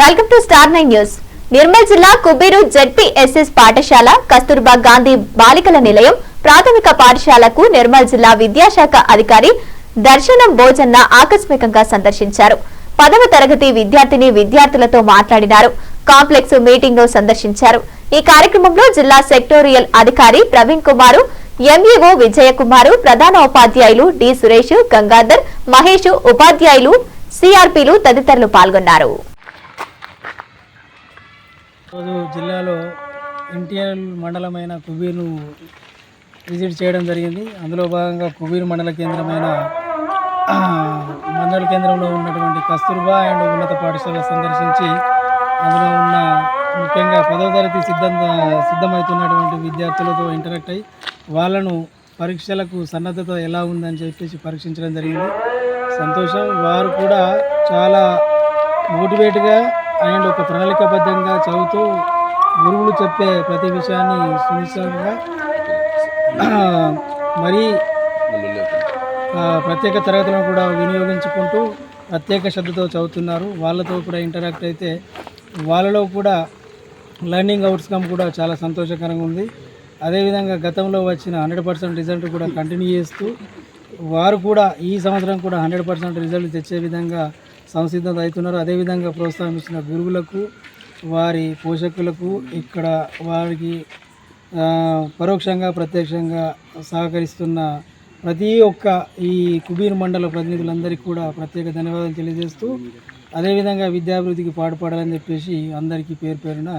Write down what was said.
Welcome to star nine news. Nirmal జిల్లా Kuberu ZPSS పాఠశాల కస్తూర్బా గాంధీ బాలికల నిలయం ప్రాథమిక పాఠశాలకు నిర్మల్ జిల్లా విద్యాశాఖ అధికారి దర్శనం భోజన్న ఆకస్మికంగా సందర్శించారు. పదవ తరగతి విద్యార్థిని విద్యార్థులతో మాట్లాడినారు. కాంప్లెక్స్ మీటింగ్ సందర్శించారు. ఈ కార్యక్రమంలో జిల్లా సెక్టోరియల్ అధికారి ప్రవీణ్ కుమారు ఎంఈఓ విజయకుమారు ప్రధాన ఉపాధ్యాయులు డి సురేష్ గంగాధర్ మహేష్ ఉపాధ్యాయులు సిఆర్పీలు తదితరులు పాల్గొన్నారు. ఈరోజు జిల్లాలో ఎన్టీఆర్ మండలమైన కుబీర్ను విజిట్ చేయడం జరిగింది. అందులో భాగంగా కుబీర్ మండల కేంద్రమైన మండల కేంద్రంలో ఉన్నటువంటి కస్తూర్బా అండ్ ఉన్నత పాఠశాల సందర్శించి అందులో ఉన్న ముఖ్యంగా పదో తరగతి సిద్ధం సిద్ధమవుతున్నటువంటి విద్యార్థులతో ఇంటరాక్ట్ అయ్యి వాళ్ళను పరీక్షలకు సన్నద్ధత ఎలా ఉందని చెప్పేసి పరీక్షించడం జరిగింది. సంతోషం. వారు కూడా చాలా మోటివేట్గా అండ్ ఒక ప్రణాళికబద్ధంగా చదువుతూ గురువులు చెప్పే ప్రతి విషయాన్ని సునిశ్చితంగా మరీ ప్రత్యేక తరగతులను కూడా వినియోగించుకుంటూ ప్రత్యేక శ్రద్ధతో చదువుతున్నారు. వాళ్ళతో కూడా ఇంటరాక్ట్ అయితే వాళ్ళలో కూడా లర్నింగ్ అవుట్కమ్ కూడా చాలా సంతోషకరంగా ఉంది. అదేవిధంగా గతంలో వచ్చిన హండ్రెడ్ పర్సెంట్ రిజల్ట్ కూడా కంటిన్యూ చేస్తూ వారు కూడా ఈ సంవత్సరం కూడా హండ్రెడ్ పర్సెంట్ రిజల్ట్ తెచ్చే విధంగా సంసిద్ధత అవుతున్నారు అదేవిధంగా ప్రోత్సహించిన గురువులకు వారి పోషకులకు ఇక్కడ వారికి పరోక్షంగా ప్రత్యక్షంగా సహకరిస్తున్న ప్రతి ఒక్క ఈ కుబీర్ మండల ప్రతినిధులందరికీ కూడా ప్రత్యేక ధన్యవాదాలు తెలియజేస్తూ అదేవిధంగా విద్యాభివృద్ధికి పాటుపడాలని చెప్పేసి అందరికీ పేరు పేరున